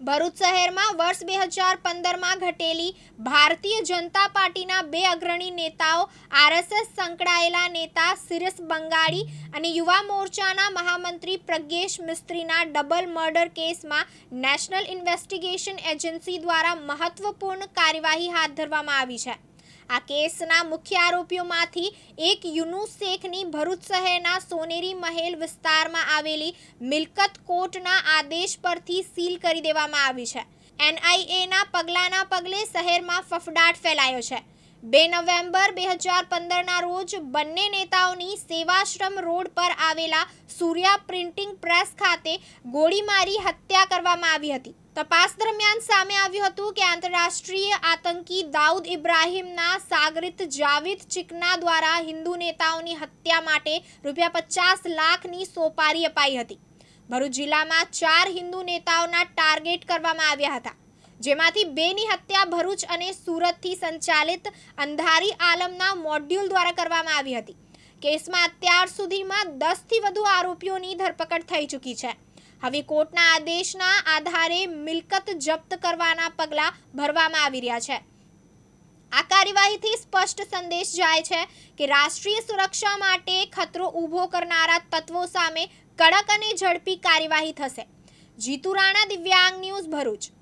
ભરૂચ શહેરમાં વર્ષ બે હજાર પંદરમાં ઘટેલી ભારતીય જનતા પાર્ટીના બે અગ્રણી નેતાઓ આરએસએસ સંકળાયેલા નેતા સિરસ બંગાળી અને યુવા મોરચાના મહામંત્રી પ્રજ્ઞેશ મિસ્ત્રીના ડબલ મર્ડર કેસમાં નેશનલ ઇન્વેસ્ટિગેશન એજન્સી દ્વારા મહત્વપૂર્ણ કાર્યવાહી હાથ ધરવામાં આવી છે. આ કેસના મુખ્ય આરોપીઓમાંથી એક યુનુસ શેખની ભરૂચ શહેરના સોનેરી મહેલ વિસ્તારમાં આવેલી મિલકત કોર્ટના આદેશ પરથી સીલ કરી દેવામાં આવી છે. એનઆઈએના પગલાંના પગલે શહેરમાં ફફડાટ ફેલાયો છે. બે નવેમ્બર બે હજાર પંદરના રોજ બંને નેતાઓની સેવાશ્રમ રોડ પર આવેલા સૂર્યા પ્રિન્ટિંગ પ્રેસ ખાતે ગોળી મારી હત્યા કરવામાં આવી હતી. તપાસ દરમિયાન સામે આવ્યું હતું કે આંતરરાષ્ટ્રીય આતંકી દાઉદ ઇબ્રાહીમના સાગરિત જાવિદ ચિકના દ્વારા હિન્દુ નેતાઓની હત્યા માટે રૂપિયા પચાસ લાખની સોપારી અપાઈ હતી. ભરૂચ જિલ્લામાં ચાર હિન્દુ નેતાઓના ટાર્ગેટ કરવામાં આવ્યા હતા, જેમાંથી બેની હત્યા ભરૂચ અને સુરતથી સંચાલિત અંધારી આલમના મોડ્યુલ દ્વારા કરવામાં આવી હતી. કેસમાં અત્યાર સુધીમાં દસથી વધુ આરોપીઓની ધરપકડ થઈ ચૂકી છે. હવે કોર્ટના આદેશના આધારે મિલકત જપ્ત કરવાના પગલાં ભરવામાં આવી રહ્યા છે. આ કાર્યવાહીથી સ્પષ્ટ સંદેશ જાય છે કે રાષ્ટ્રીય સુરક્ષા માટે ખતરો ઊભો કરનારા તત્વો સામે કડક અને ઝડપી કાર્યવાહી થશે. જીતુ રાણા, દિવ્યાંગ ન્યૂઝ ભરૂચ.